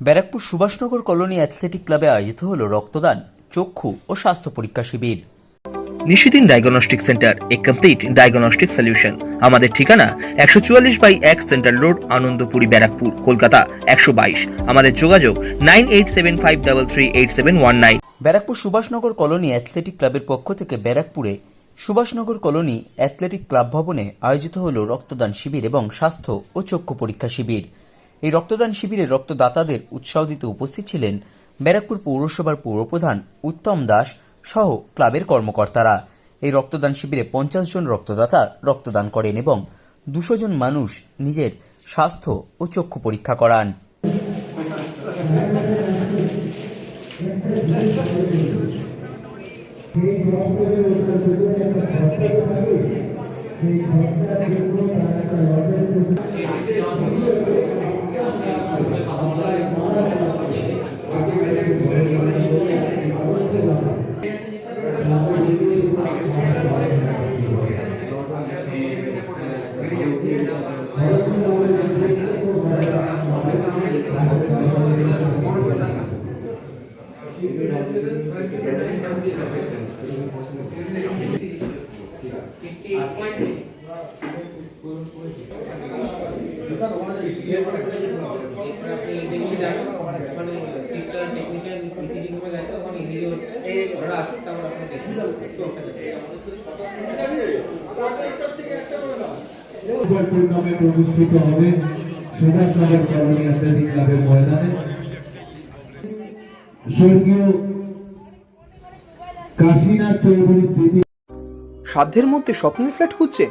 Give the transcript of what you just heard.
Barrackpore Subhashnagar colony athletic ক্লাবে আয়োজিত হলো রক্তদান চক্ষু ও স্বাস্থ্য পরীক্ষা শিবির। নিশিদিন ডায়াগনস্টিক সেন্টার এ কমপ্লিট ডায়াগনস্টিক সলিউশন। আমাদের ঠিকানা একশো চুয়াল্লিশ বাই এক সেন্ট্রাল রোড আনন্দপুরি ব্যারাকপুর কলকাতা একশো বাইশ। আমাদের যোগাযোগ nine eight seven five double three eight seven one nine. Barrackpore Subhashnagar colony athletic ক্লাবের পক্ষ থেকে ব্যারাকপুরে সুভাষনগর কলোনি অ্যাথলেটিক ক্লাব ভবনে আয়োজিত হল রক্তদান শিবির এবং স্বাস্থ্য ও চক্ষু পরীক্ষা শিবির। এই রক্তদান শিবিরে রক্তদাতাদের উৎসাহ দিতে উপস্থিত ছিলেন ব্যারাকপুর পৌরসভার পৌরপ্রধান উত্তম দাস সহ ক্লাবের কর্মকর্তারা। এই রক্তদান শিবিরে পঞ্চাশ জন রক্তদাতা রক্তদান করেন এবং দুশো জন মানুষ নিজের স্বাস্থ্য ও চক্ষু পরীক্ষা করান। appointed অনুষ্ঠিত হবে সুভাষনগর কলোনি ক্লাবের ময়দানে স্বর্গীয় কাশীনাথ চৌধুরী সাধ্যের মধ্যে স্বপ্নের ফ্ল্যাট খুঁজছেন?